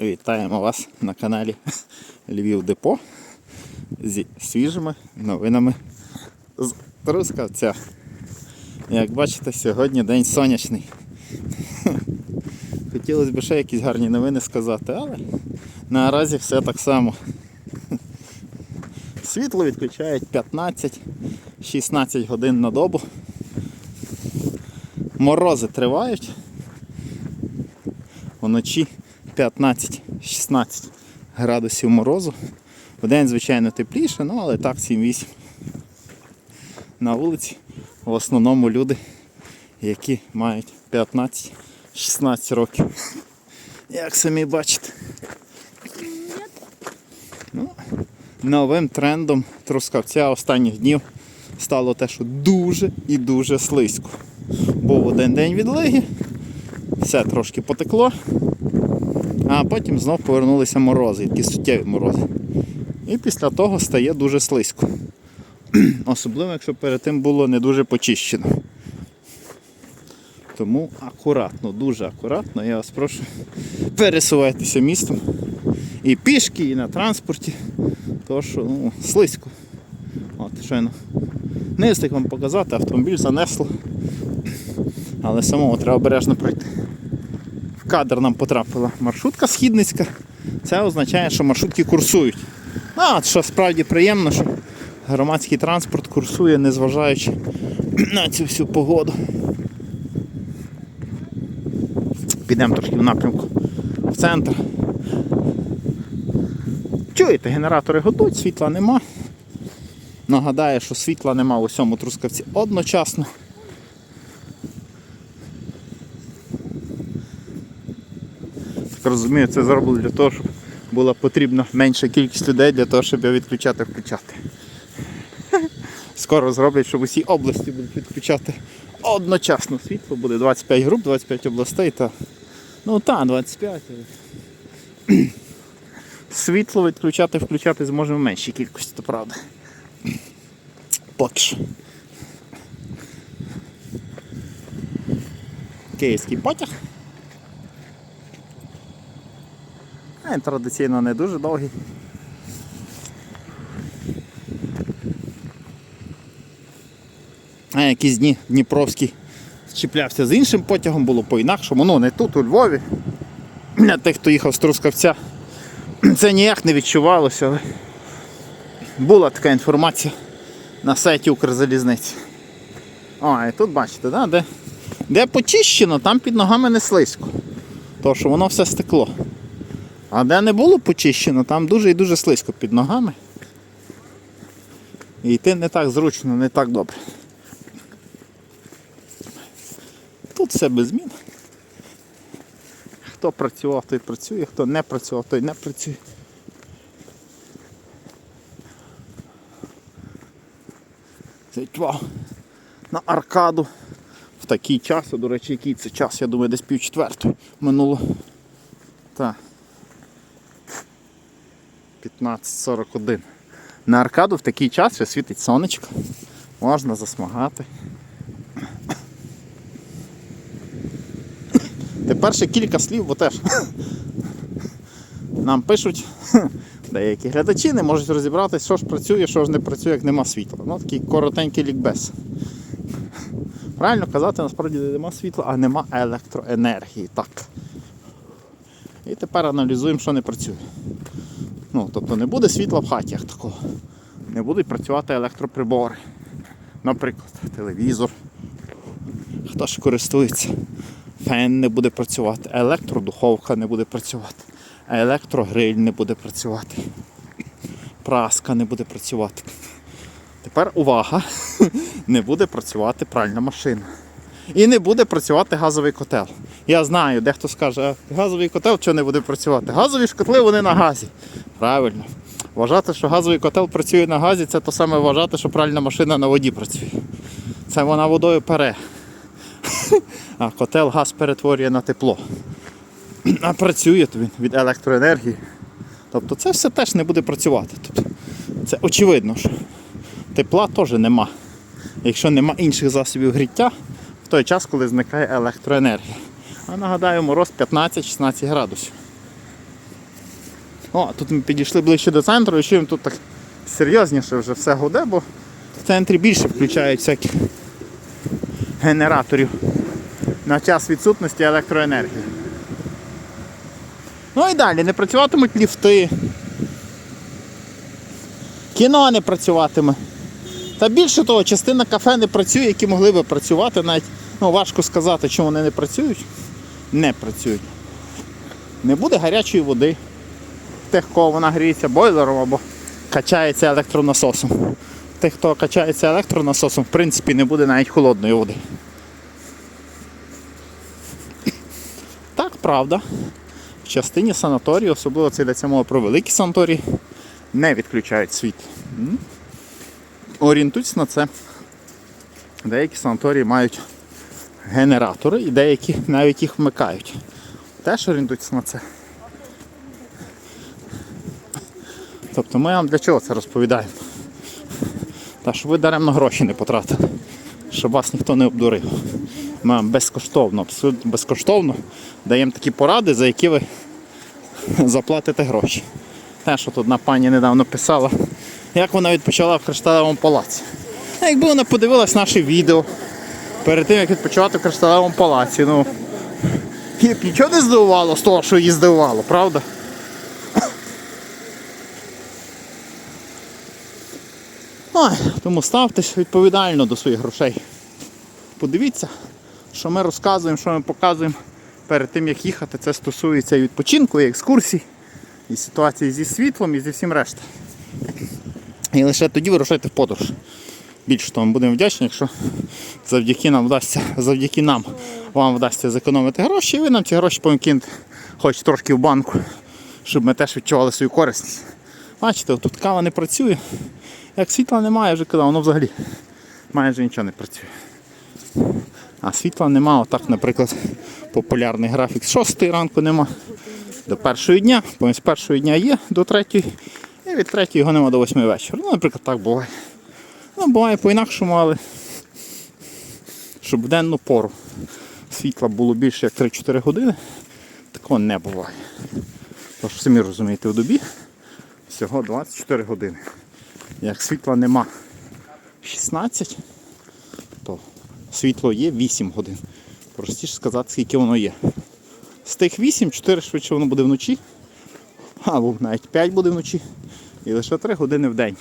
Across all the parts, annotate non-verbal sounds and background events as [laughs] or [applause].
Вітаємо вас на каналі Львів Депо зі свіжими новинами з Трускавця. Як бачите, сьогодні день сонячний. Хотілося б ще якісь гарні новини сказати, але наразі все так само. Світло відключають 15-16 годин на добу. Морози тривають. Вночі 15-16 градусів морозу. Вдень, звичайно, тепліше, ну але так 7-8. На вулиці в основному люди, які мають 15-16 років. Як самі бачите. Ну, новим трендом трускавця останніх днів стало те, що дуже і дуже слизько. Був один день відлиги, все трошки потекло, а потім знов повернулися морози, такі суттєві морози. І після того стає дуже слизько. [clears throat] Особливо, якщо перед тим було не дуже почищено. Тому акуратно, дуже акуратно, я вас прошу, пересувайтеся містом. І пішки, і на транспорті. Тому що ну, слизько. От, щойно. Не встиг вам показати, автомобіль занесло. Але самому треба обережно пройти. Кадр нам потрапила маршрутка східницька. Це означає, що маршрутки курсують. Ну, а, що справді приємно, що громадський транспорт курсує, незважаючи [clears throat] на цю всю погоду. Підемо трошки в напрямку в центр. Чуєте, генератори готують, світла нема. Нагадаю, що світла нема у всьому трускавці одночасно. Так розумію, це зроблено для того, щоб була потрібна менша кількість людей для того, щоб його відключати включати. [laughs] Скоро зроблять, щоб усі області будуть відключати одночасно світло. Буде 25 груп, 25 областей та. Ну так, 25. [clears throat] Світло відключати, включати зможемо в меншій кількості, то правда. Поки що. Київський потяг. Він традиційно не дуже довгий. А якісь дні Дніпровський чіплявся з іншим потягом, було по-інакшому. Ну не тут, у Львові. Для тих, хто їхав з Трускавця, це ніяк не відчувалося, але була така інформація на сайті Укрзалізниці. О, і тут бачите, да? де, де почищено, там під ногами не слизько. Тому що воно все стекло. А де не було почищено, там дуже і дуже слизько під ногами. І йти не так зручно, не так добре. Тут все без змін. Хто працював, той працює, хто не працював, той не працює. Вау. На аркаду в такий час, до речі, який це час, я думаю, десь пів четвертої минуло. Так. 15.41. На аркаду в такий час ще світить сонечко. Можна засмагати. Тепер ще кілька слів, бо теж нам пишуть, деякі глядачі не можуть розібратися, що ж працює, що ж не працює, як нема світла. Ну, такий коротенький лікбез. Правильно казати, насправді нема світла, а нема електроенергії. Так. І тепер аналізуємо, що не працює. Ну, тобто не буде світла в хаті як такого. Не будуть працювати електроприбори. Наприклад, телевізор. Хто ж користується? Фен не буде працювати, електродуховка не буде працювати, електрогриль не буде працювати, праска не буде працювати. Тепер увага! [laughs] Не буде працювати пральна машина. І не буде працювати газовий котел. Я знаю, дехто скаже, «А газовий котел що не буде працювати. Газові ж котли вони на газі. Правильно. Вважати, що газовий котел працює на газі, це то саме вважати, що пральна машина на воді працює. Це вона водою пере. А котел газ перетворює на тепло. А працює він від електроенергії. Тобто це все теж не буде працювати. Тобто, це очевидно, що тепла теж нема. Якщо нема інших засобів гріття, в той час, коли зникає електроенергія. А нагадаю, мороз 15-16 градусів. О, тут ми підійшли ближче до центру і чуємо тут так серйозніше вже все гуде, бо в центрі більше включають всяких генераторів на час відсутності електроенергії. Ну і далі не працюватимуть ліфти. Кіно не працюватиме. Та більше того, частина кафе не працює, які могли би працювати, навіть ну, важко сказати, чому вони не працюють. Не працюють. Не буде гарячої води. Тих, кого вона гріється бойлером або качається електронасосом. Тих, хто качається електронасосом, в принципі, не буде навіть холодної води. Так, правда. В частині санаторію, особливо це йдеться мова про великі санаторії, не відключають світло. М? Орієнтуйтесь на це. Деякі санаторії мають генератори і деякі навіть їх вмикають. Теж орієнтуйтесь на це. Тобто ми вам для чого це розповідаємо? Та щоб ви даремно гроші не потратили, щоб вас ніхто не обдурив. Ми вам безкоштовно, абсолютно безкоштовно даємо такі поради, за які ви заплатите гроші. Те, що тут одна пані недавно писала, як вона відпочивала в кришталевому палаці. А якби вона подивилась наше відео перед тим, як відпочивати в кришталевому палаці, ну нічого не здивувало з того, що її здивувало, правда? Ой, тому ставтесь відповідально до своїх грошей. Подивіться, що ми розказуємо, що ми показуємо перед тим, як їхати. Це стосується і відпочинку, і екскурсій, і ситуації зі світлом, і зі всім решта. І лише тоді вирушайте в подорож. Більше того, будемо вдячні, якщо завдяки нам вдасться, завдяки нам вам вдасться зекономити гроші, і ви нам ці гроші кинути хоч трошки в банку, щоб ми теж відчували свою корисність. Бачите, тут кава не працює. Як світла немає, я вже казав, воно взагалі майже нічого не працює. А світла нема, отак, наприклад, популярний графік з 6 ранку нема до першого дня, потім з першого дня є до третьої, і від третього його нема до 8 вечора. Ну, наприклад, так буває. Ну, буває по-інакшому, але щоб в денну пору світла було більше як 3-4 години, такого не буває. Тож самі розумієте, в добі всього 24 години. Як світла нема 16, то світло є 8 годин. Простіше сказати, скільки воно є. З тих 8, 4 швидше воно буде вночі, або навіть 5 буде вночі, і лише 3 години в день.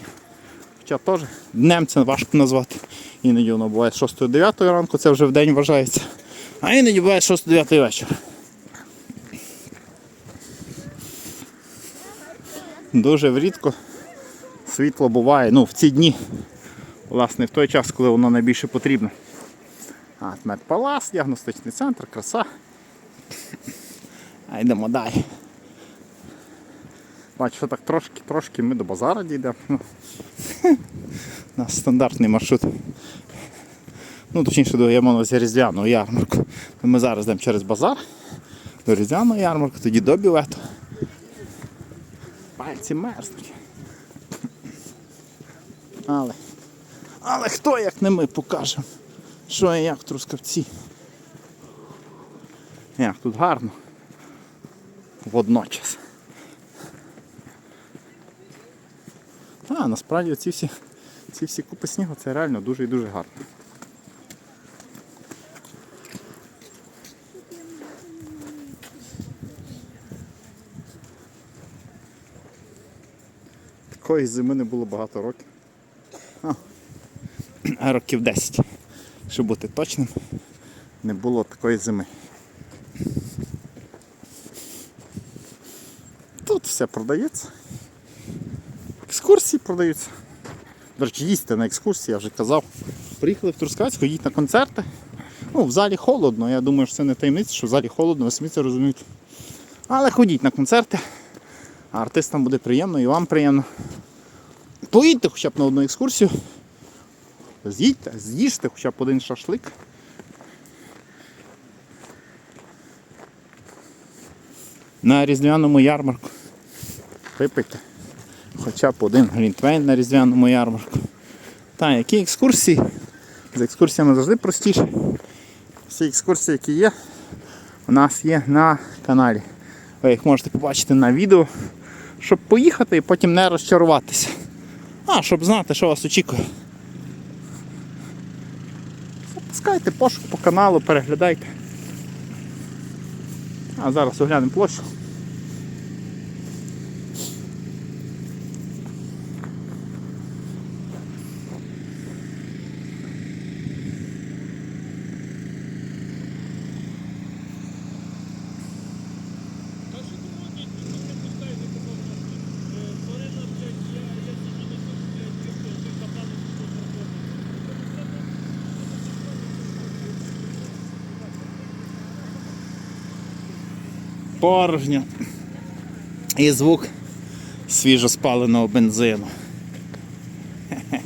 Хоча теж днем це важко назвати. Іноді воно буває з 6-9 ранку, це вже в день вважається. А іноді буває з 6-9 вечора. Дуже рідко світло буває, ну в ці дні, власне, в той час, коли воно найбільше потрібно. А, медпалас, діагностичний центр, краса. А йдемо далі. Бачу, що так трошки, трошки ми до базара дійдемо. Нас стандартний маршрут. Ну, точніше, до я маю різдвяного ярмарку. Ми зараз йдемо через базар, до різдвяного ярмарку, тоді до бювету. Пальці мерзнуть. Але, але хто як не ми покажемо, що і як Трускавці. Як тут гарно. Водночас. А, насправді ці всі, ці всі купи снігу це реально дуже і дуже гарно. Такої зими не було багато років. А, років 10. Щоб бути точним, не було такої зими. Тут все продається. Продаються. До речі, їсти на екскурсії, я вже казав. Приїхали в Трускавець, ходіть на концерти. Ну, в залі холодно, я думаю, що це не таємниця, що в залі холодно, ви самі це розумієте. Але ходіть на концерти, а артистам буде приємно і вам приємно. Поїдьте хоча б на одну екскурсію. З'їдьте, з'їжте хоча б один шашлик. На різдвяному ярмарку. Випийте. Хоча б один глінтвейн на різдвяному ярмарку. Та, які екскурсії? З екскурсіями завжди простіше. Всі екскурсії, які є, у нас є на каналі. Ви їх можете побачити на відео щоб поїхати і потім не розчаруватися. А, щоб знати, що вас очікує. Запускайте пошук по каналу, переглядайте. А зараз оглянемо площу. Порожньо. І звук свіжоспаленого бензину. [laughs]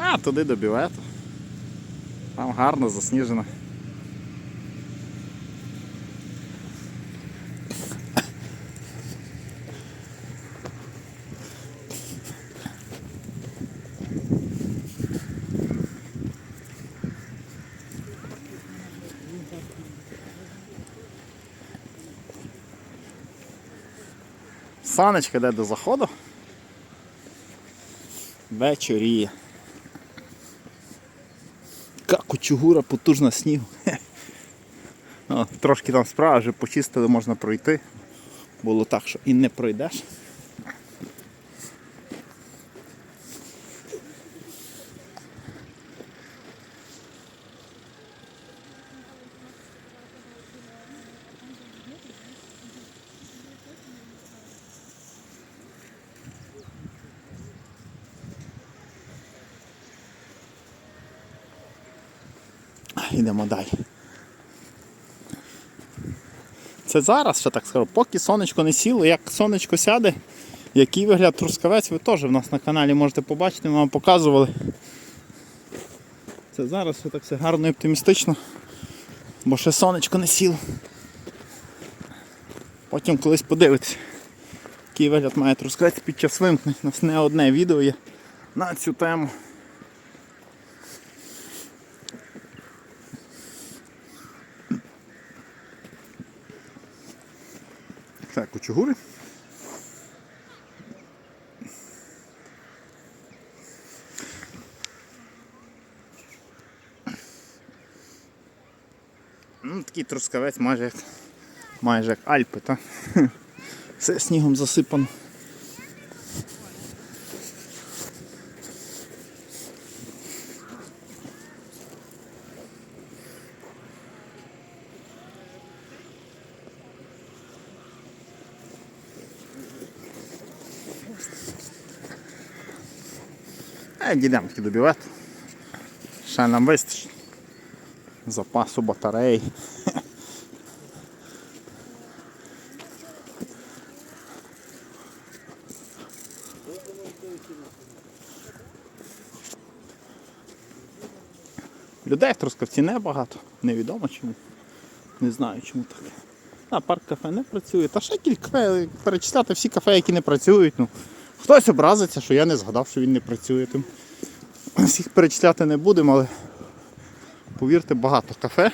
А, туди до бювету. Там гарно засніжено. Санечка йде до заходу. Вечоріє. Яка кучугура потужна снігу. [laughs] Трошки там справа вже почистили, можна пройти. Було так, що і не пройдеш. Йдемо далі. Це зараз, ще так скажу, поки сонечко не сіло, як сонечко сяде, який вигляд трускавець, ви теж в нас на каналі можете побачити, ми вам показували. Це зараз ще так все гарно і оптимістично, бо ще сонечко не сіло. Потім колись подивитесь, який вигляд має трускавець під час вимкнень. У нас не одне відео є на цю тему. Так, кучугури. Ну, такий трускавець майже як, майже як Альпи, так? [laughs] Все снігом засипано. Е, дійдемо таки до бювету. Ще нам вистачить. Запасу батарей. Людей в Трускавці небагато, невідомо чому. Не знаю чому так. А, парк кафе не працює. Та ще кілька перечисляти всі кафе, які не працюють. Ну, хтось образиться, що я не згадав, що він не працює. Всіх перечисляти не будемо, але повірте, багато кафе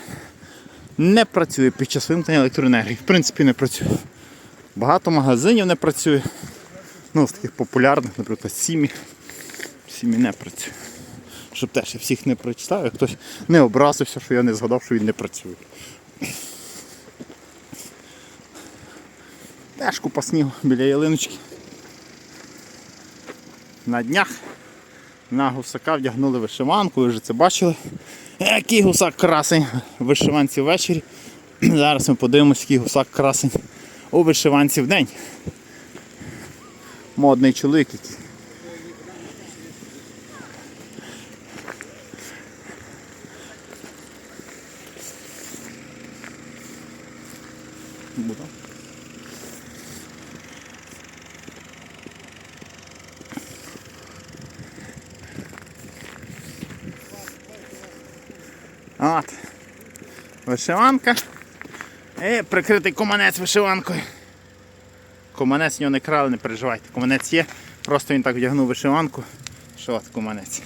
не працює під час вимкнення електроенергії. В принципі, не працює. Багато магазинів не працює. Ну, з таких популярних, наприклад, Сімі. Сімі не працює. Щоб теж я всіх не прочитав, хтось не образився, що я не згадав, що він не працює. Теж купа снігу біля ялиночки. На днях на гусака вдягнули вишиванку, ви вже це бачили. Який гусак красень в вишиванці ввечері. [clears throat] Зараз ми подивимося, який гусак красень у вишиванці в день. Модний чоловік який. Буде. От. Вишиванка. І прикритий команець вишиванкою. Команець в нього не крали, не переживайте. Команець є. Просто він так вдягнув вишиванку. Що от команець.